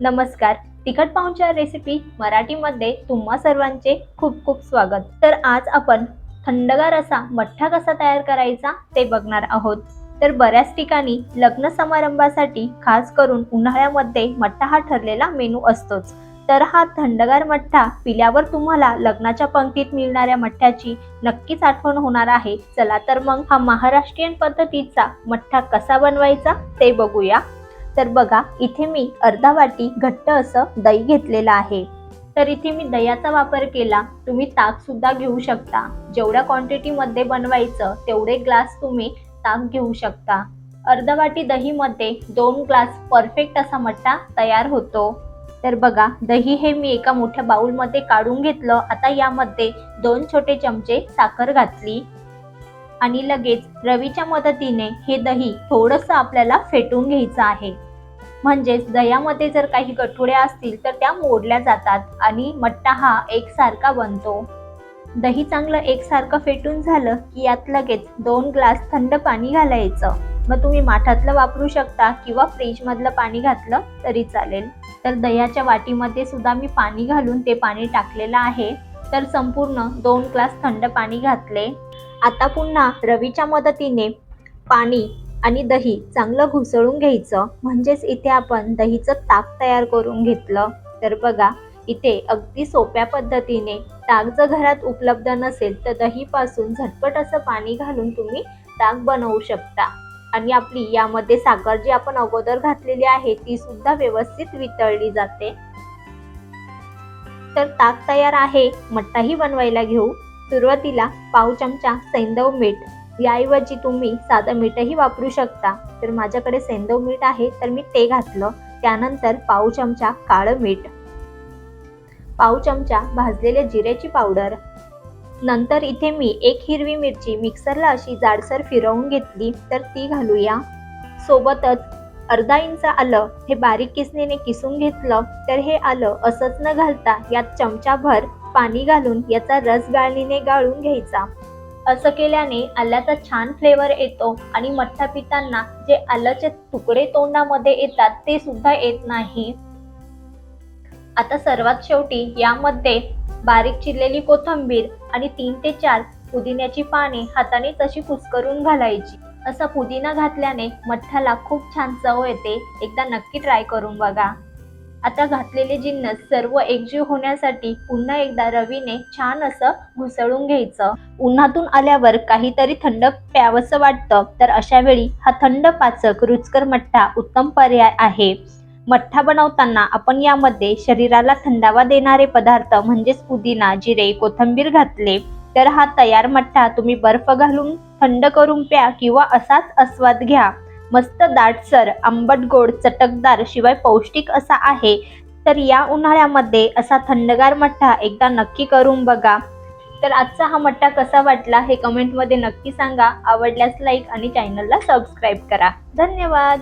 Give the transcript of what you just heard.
नमस्कार. तिखट पाहुणच्या रेसिपी मराठीमध्ये तुम्हा सर्वांचे खूप खूप स्वागत. तर आज आपण थंडगार असा मठ्ठा कसा तयार करायचा ते बघणार आहोत. तर बऱ्याच ठिकाणी लग्न समारंभासाठी खास करून उन्हाळ्यामध्ये मठ्ठा हा ठरलेला मेनू असतोच. तर हा थंडगार मठ्ठा पिल्यावर तुम्हाला लग्नाच्या पंक्तीत मिळणाऱ्या मठ्ठ्याची नक्कीच आठवण होणार आहे. चला तर मग हा महाराष्ट्रीयन पद्धतीचा मठ्ठा कसा बनवायचा ते बघूया. तर बघा इथे मी अर्धा वाटी घट्ट असं दही घेतलेलं आहे. तर इथे मी दह्याचा वापर केला. तुम्ही ताक सुद्धा घेऊ शकता. जेवढ्या क्वांटिटीमध्ये बनवायचं तेवढे ग्लास तुम्ही ताक घेऊ शकता. अर्धा वाटी दहीमध्ये दोन ग्लास परफेक्ट असा मठ्ठा तयार होतो. तर बघा दही हे मी एका मोठ्या बाउलमध्ये काढून घेतलं. आता यामध्ये दोन छोटे चमचे साखर घातली. आणि लगेच रवीच्या मदतीने हे दही थोडंसं आपल्याला फेटून घ्यायचं आहे. म्हणजेच दह्यामध्ये जर काही गठुड्या असतील तर त्या मोडल्या जातात आणि मट्टा हा एकसारखा बनतो. दही चांगलं एकसारखं फेटून झालं की यात लगेच दोन ग्लास थंड पाणी घालायचं. मग तुम्ही माठातलं वापरू शकता किंवा फ्रीजमधलं पाणी घातलं तरी चालेल. तर दह्याच्या वाटीमध्ये सुद्धा मी पाणी घालून ते पाणी टाकलेलं आहे. तर संपूर्ण दोन ग्लास थंड पाणी घातले. आता पुन्हा रवीच्या मदतीने पाणी आणि दही चांगलं घुसळून घ्यायचं. म्हणजेच इथे आपण दहीचं ताक तयार करून घेतलं. तर बघा इथे अगदी सोप्या पद्धतीने ताक जर घरात उपलब्ध नसेल तर दहीपासून झटपट असं पाणी घालून तुम्ही ताक बनवू शकता. आणि आपली यामध्ये साखर जी आपण अगोदर घातलेली आहे ती सुद्धा व्यवस्थित वितळली जाते. तर ताक तयार आहे मट्टाही बनवायला घेऊ. सुरुवातीला पाव चमचा सैंदव मीठ. याऐवजी तुम्ही साधं मीठही वापरू शकता. तर माझ्याकडे सैंदव मीठ आहे तर मी ते घातलं. त्यानंतर पाव चमचा काळं मीठ. पाव चमचा भाजलेल्या जिऱ्याची पावडर. नंतर इथे मी एक हिरवी मिरची मिक्सरला अशी जाडसर फिरवून घेतली तर ती घालूया. सोबतच अर्धा इंच आलं हे बारीक किसणीने किसून घेतलं तर हे आलं असंच न घालता यात चमचाभर पाणी घालून याचा रस गाळणीने गाळून घ्यायचा. असं केल्याने आल्याचा छान फ्लेवर येतो आणि मठ्ठा पिताना जे आल्याचे तुकडे तोंडामध्ये येतात ते सुद्धा येत नाही. आता सर्वात शेवटी यामध्ये बारीक चिरलेली कोथिंबीर आणि तीन ते चार पुदिन्याची पाने हाताने तशी कुस्करून घालायची. असा पुदिना घातल्याने मठ्ठाला खूप छान चव येते. एकदा नक्की ट्राय करून बघा. आता घातलेले जिन्नस सर्व एकजीव होण्यासाठी पुन्हा एकदा रवीने छान असं घुसळून घ्यायचं. उन्हातून आल्यावर काहीतरी थंड प्यावंसं वाटतं तर अशा वेळी हा थंड पाचक रुचकर मठ्ठा उत्तम पर्याय आहे. मठ्ठा बनवताना आपण यामध्ये शरीराला थंडावा देणारे पदार्थ म्हणजेच पुदिना जिरे कोथिंबीर घातले तर हा तयार मठ्ठा तुम्ही बर्फ घालून थंड करून प्या किंवा असाच आस्वाद घ्या. मस्त दाटसर आंबट गोड चटकदार शिवाय पौष्टिक असा आहे. तर या उन्हाळ्यामध्ये असा थंडगार मठ्ठा एकदा नक्की करून बघा. तर आजचा हा मठ्ठा कसा वाटला हे कमेंटमध्ये नक्की सांगा. आवडल्यास लाईक आणि चॅनलला सबस्क्राईब करा. धन्यवाद!